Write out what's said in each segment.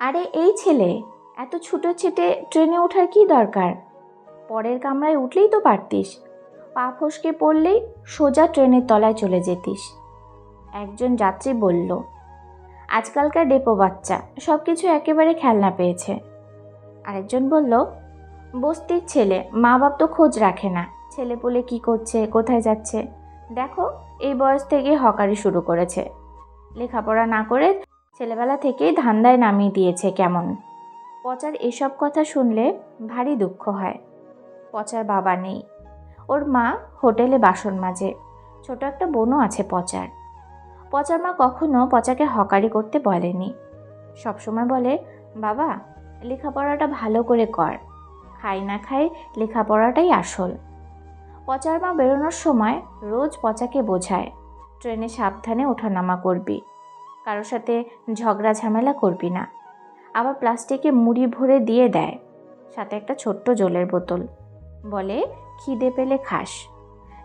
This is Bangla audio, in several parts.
আরে, এই ছেলে, এত ছুটো ছেটে ট্রেনে ওঠার কি দরকার? পরের কামরায় উঠলেই তো পারতিস। পা ফসকে পড়লেই সোজা ট্রেনের তলায় চলে যেতিস। একজন যাত্রী বলল, আজকালকার ডেপো বাচ্চা সব কিছু একেবারে খেলনা পেয়েছে। আরেকজন বলল, বস্তির ছেলে মা বাপ তো খোঁজ রাখে না। ছেলে পুলে কী করছে, কোথায় যাচ্ছে? দেখো, এই বয়স থেকে হকারি শুরু করেছে। লেখাপড়া না করে ছেলেবেলা থেকেই ধান্দায় নামিয়ে দিয়েছে কেমন। পচার এসব কথা শুনলে ভারী দুঃখ হয়। পচার বাবা নেই। ওর মা হোটেলে বাসন মাজে। ছোট একটা বোনও আছে পচার। পচার মা কখনো পচাকে হকারি করতে বলেনি। সবসময় বলে, বাবা, লেখাপড়াটা ভালো করে কর। খাই না খাই লেখাপড়াটাই আসল। পচার মা বেরোনোর সময় রোজ পচাকে বোঝায়, ট্রেনে সাবধানে ওঠানামা করবি। কারোর সাথে ঝগড়া ঝামেলা করবি না। আবার প্লাস্টিকে মুড়ি ভরে দিয়ে দেয়। সাথে একটা ছোট্ট জলের বোতল। বলে, খিদে পেলে খাস।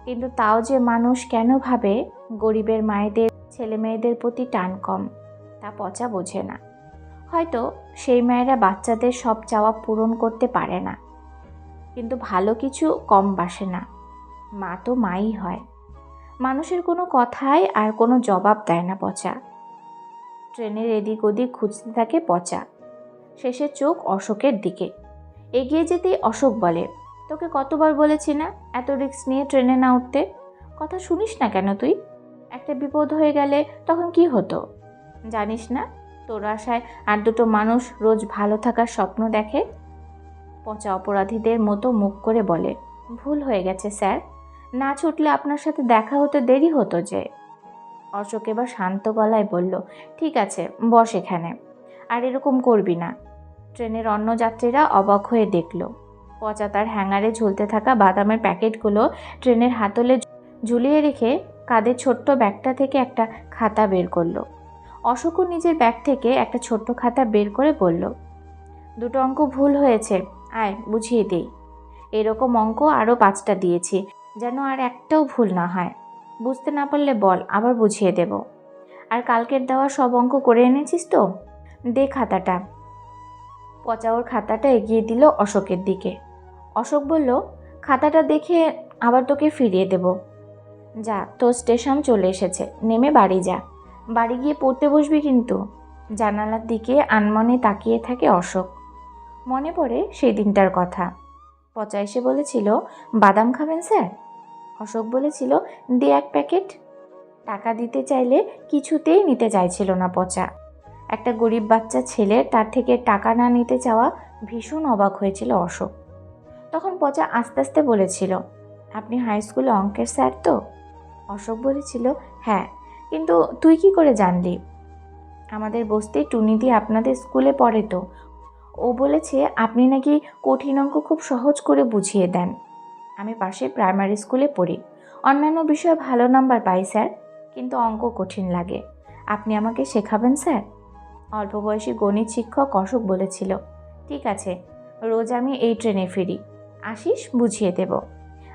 কিন্তু তাও যে মানুষ কেন ভাবে গরিবের মায়েদের ছেলে মেয়েদের প্রতি টান কম, তা পচা বোঝে না। হয়তো সেই মায়েরা বাচ্চাদের সব চাওয়া পূরণ করতে পারে না। কিন্তু ভালো কিছু কম বাসে না। মা তো মাই হয়। মানুষের কোনো কথায় আর কোনো জবাব দেয় না পচা। ট্রেনের এদিক ওদিক খুঁজতে থাকে পচা। শেষে চোখ অশোকের দিকে। এগিয়ে যেতেই অশোক বলে, তোকে কতবার বলেছি না এত রিস্ক নিয়ে ট্রেনে না উঠতে? কথা শুনিস না কেন তুই? একটা বিপদ হয়ে গেলে তখন কি হতো? জানিস না, তোর আশায় আর দুটো মানুষ রোজ ভালো থাকার স্বপ্ন দেখে? পচা অপরাধীদের মতো মুখ করে বলে, ভুল হয়ে গেছে, স্যার। না ছুটলে আপনার সাথে দেখা হতে দেরি হতো যে। অশোক এবার শান্ত গলায় বলল, ঠিক আছে, বস এখানে। আর এরকম করবি না। ট্রেনের অন্য যাত্রীরা অবাক হয়ে দেখল। পচা তার হ্যাঙ্গারে ঝুলতে থাকা বাদামের প্যাকেটগুলো ট্রেনের হাতলে ঝুলিয়ে রেখে কাদের ছোট্ট ব্যাগটা থেকে একটা খাতা বের করল। অশোকও নিজের ব্যাগ থেকে একটা ছোট্ট খাতা বের করে বলল, দুটো অঙ্ক ভুল হয়েছে, আয় বুঝিয়ে দিই। এরকম অঙ্ক আরও পাঁচটা দিয়েছি, যেন আর একটাও ভুল না হয়। বুঝতে না পারলে বল, আবার বুঝিয়ে দেব। আর কালকের দেওয়া সব অঙ্ক করে এনেছিস তো? দে খাতাটা। পচা ওর খাতাটা এগিয়ে দিল অশোকের দিকে। অশোক বলল, খাতাটা দেখে আবার তোকে ফিরিয়ে দেব। যা, তোর স্টেশন চলে এসেছে, নেমে বাড়ি যা। বাড়ি গিয়ে পড়তে বসবি কিন্তু। জানালার দিকে আনমনে তাকিয়ে থাকে অশোক। মনে পড়ে সেই দিনটার কথা। পচা এসে বলেছিল, বাদাম খাবেন স্যার? অশোক বলেছিল, দে এক প্যাকেট। টাকা দিতে চাইলে কিছুতেই নিতে চাইছিল না পচা। একটা গরিব বাচ্চা ছেলে, তার থেকে টাকা না নিতে চাওয়া ভীষণ অবাক হয়েছিল অশোক। তখন পচা আস্তে আস্তে বলেছিল, আপনি হাই স্কুলে অঙ্কের স্যার তো? অশোক বলেছিল হ্যাঁ কিন্তু তুই কি করে জানলি? আমাদের বসতে টুনিদি আপনাদের স্কুলে পড়ে তো। ও বলেছে, আপনি নাকি কঠিন অঙ্ক খুব সহজ করে বুঝিয়ে দেন। আমি পাশে প্রাইমারি স্কুলে পড়ি। অন্যান্য বিষয়ে ভালো নাম্বার পাই, স্যার, কিন্তু অঙ্ক কঠিন লাগে। আপনি আমাকে শেখাবেন, স্যার? অল্প বয়সী গণিত শিক্ষক অশোক বলেছিল, ঠিক আছে, রোজ আমি এই ট্রেনে ফিরি। আসিস, বুঝিয়ে দেব।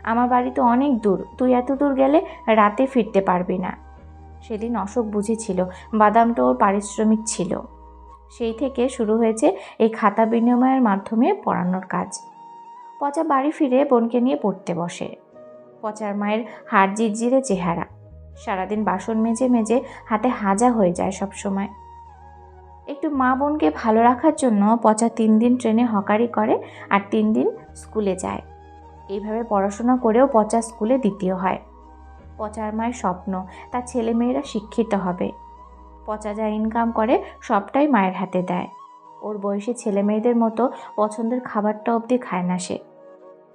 আমার বাড়ি তো অনেক দূর, তুই এত দূর গেলে রাতে ফিরতে পারবি না। সেদিন অশোক বুঝেছিল বাদামটা ওর পারিশ্রমিক ছিল। সেই থেকে শুরু হয়েছে এই খাতা বিনিময়ের মাধ্যমে পড়ানোর কাজ। পচা বাড়ি ফিরে বোনকে নিয়ে পড়তে বসে। পচার মায়ের হাড় জিরজিরে চেহারা। সারাদিন বাসন মেজে মেজে হাতে হাজা হয়ে যায় সব সময় একটু মা বোনকে ভালো রাখার জন্য পচা তিন দিন ট্রেনে হকারি করে আর তিন দিন স্কুলে যায়। এইভাবে পড়াশোনা করেও পচা স্কুলে দ্বিতীয় হয়। পচার মায়ের স্বপ্ন তার ছেলে মেয়েরা শিক্ষিত হবে। পচা যা ইনকাম করে সবটাই মায়ের হাতে দেয়। ওর বয়সী ছেলে মেয়েদের মতো পছন্দের খাবারটা অবধি খায় না সে।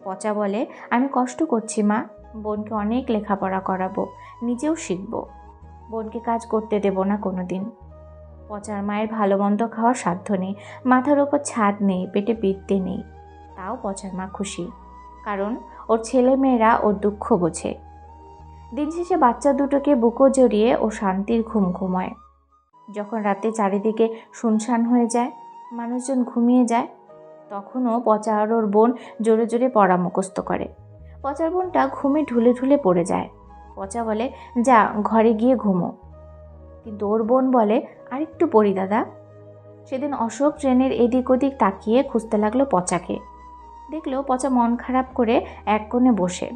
পচা বলে, আমি কষ্ট করছি, মা। বোনকে অনেক লেখাপড়া করাবো, নিজেও শিখব। বোনকে কাজ করতে দেব না কোনো দিন পচার মায়ের ভালো মন্দ খাওয়ার সাধ্য নেই। মাথার ওপর ছাদ নেই, পেটে বিদ্যে নেই। তাও পচার মা খুশি, কারণ ওর ছেলে মেয়েরা ওর দুঃখ বোঝে। দিন শেষে বাচ্চা দুটোকে বুকো জড়িয়ে ও শান্তির ঘুম ঘুমায়। যখন রাতে চারিদিকে শুনশান হয়ে যায়, মানুষজন ঘুমিয়ে যায় তখনও পচা বোন জোরে জোরে পড়া মুখস্থ করে। পচার বোনটা ঘুমে ঢুলে ঢুলে পড়ে যায়। পচা বলে, যা, ঘরে গিয়ে ঘুমো। কিন্তু ওর বোন বলে, আরেকটু পড়ি, দাদা। সেদিন অশোক ট্রেনের এদিক ওদিক তাকিয়ে খুঁজতে লাগল পচাকে। দেখল পচা মন খারাপ করে এক কোণে বসে।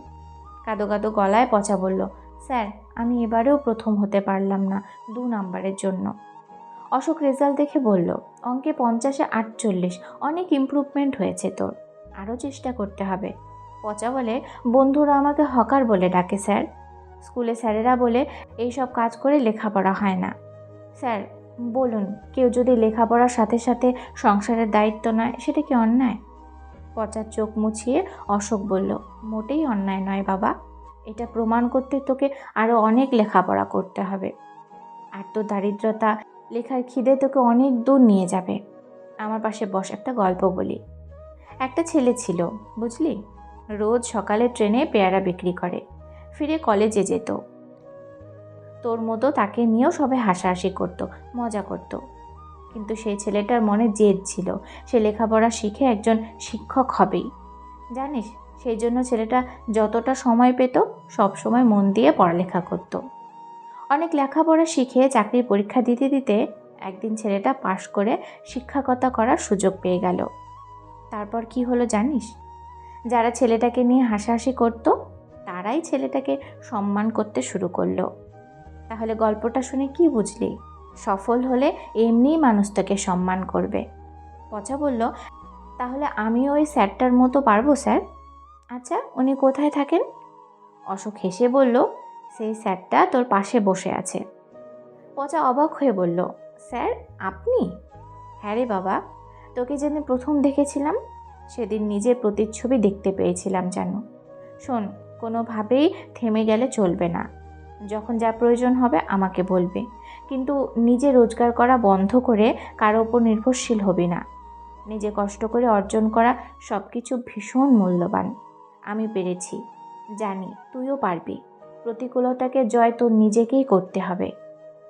কাদো কাদো গলায় পচা বলল, স্যার, আমি এবারেও প্রথম হতে পারলাম না, দু নাম্বারের জন্য। অশোক রেজাল্ট দেখে বলল, অঙ্কে পঞ্চাশে আটচল্লিশ, অনেক ইম্প্রুভমেন্ট হয়েছে তোর। আরও চেষ্টা করতে হবে। পচা বলে, বন্ধুরা আমাকে হকার বলে ডাকে, স্যার। স্কুলে স্যারেরা বলে, এই সব কাজ করে লেখাপড়া হয় না। স্যার, বলুন, কেউ যদি লেখাপড়ার সাথে সাথে সংসারের দায়িত্ব নেয়, সেটা কি অন্যায়? পচার চোখ মুছিয়ে অশোক বলল, মোটেই অন্যায় নয় বাবা। এটা প্রমাণ করতে তোকে আরও অনেক লেখাপড়া করতে হবে। আর তো দারিদ্রতা লেখার খিদে তোকে অনেক দূর নিয়ে যাবে। আমার পাশে বস, একটা গল্প বলি। একটা ছেলে ছিল, বুঝলি? রোজ সকালে ট্রেনে পেয়ারা বিক্রি করে, ফিরে কলেজে যেত। তোর মতো তাকে নিয়েও সবাই হাসাহাসি করতো, মজা করতো। কিন্তু সেই ছেলেটার মনে জেদ ছিল, সে লেখাপড়া শিখে একজন শিক্ষক হবেই। জানিস, সেই জন্য ছেলেটা যতটা সময় পেত, সব সময় মন দিয়ে পড়ালেখা করত। অনেক লেখাপড়া শিখে চাকরির পরীক্ষা দিতে দিতে একদিন ছেলেটা পাশ করে শিক্ষকতা করার সুযোগ পেয়ে গেল। তারপর কি হলো জানিস? যারা ছেলেটাকে নিয়ে হাসাহাসি করত, তারাই ছেলেটাকে সম্মান করতে শুরু করল। তাহলে গল্পটা শুনে কি বুঝলি? সফল হলে এমনিই মানুষ তাকে সম্মান করবে। পচা বলল, তাহলে আমিও ওই স্যারটার মতো পারব, স্যার? আচ্ছা উনি কোথায় থাকেন? অশোক হেসে বলল সেই স্যারটা তোর পাশে বসে আছে। পচা অবাক হয়ে বলল, স্যার, আপনি? হ্যাঁ রে বাবা, তোকে যেদিন প্রথম দেখেছিলাম, সেদিন নিজের প্রতিচ্ছবি দেখতে পেয়েছিলাম যেন শোন, কোনোভাবেই থেমে গেলে চলবে না। যখন যা প্রয়োজন হবে আমাকে বলবে। কিন্তু নিজে রোজগার করা বন্ধ করে কারও ওপর নির্ভরশীল হবি না। নিজে কষ্ট করে অর্জন করা সব কিছু ভীষণ মূল্যবান। আমি পেরেছি। জানি, তুইও পারবি। প্রতিকূলতাকে জয় তোর নিজেকেই করতে হবে।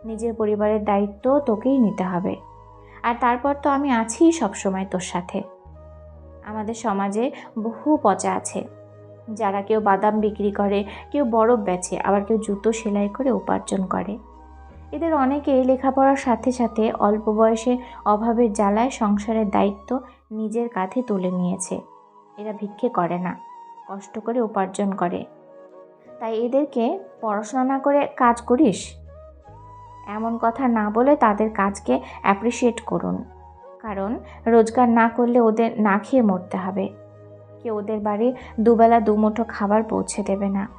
নিজের পরিবারের দায়িত্ব তোকেই নিতে হবে। আর তারপর তো আমি আছি সবসময় তোর সাথে। আমাদের সমাজে বহু পচা আছে। যারা কেউ বাদাম বিক্রি করে, কেউ বরফ বেচে, আবার কেউ জুতো সেলাই করে উপার্জন করে। এদের অনেকেই লেখাপড়ার সাথে সাথে অল্প বয়সে অভাবের জ্বালায় সংসারের দায়িত্ব নিজের কাঁধে তুলে নিয়েছে। এরা ভিক্ষে করে না, কষ্ট করে উপার্জন করে। তাই এদেরকে পড়াশোনা না করে কাজ করিস। এমন কথা না বলে তাদের কাজকে অ্যাপ্রিসিয়েট করুন। কারণ রোজগার না করলে ওদের না খেয়ে মরতে হবে। কেউ ওদের বাড়ি দুবেলা দুমুঠো খাবার পৌঁছে দেবে না।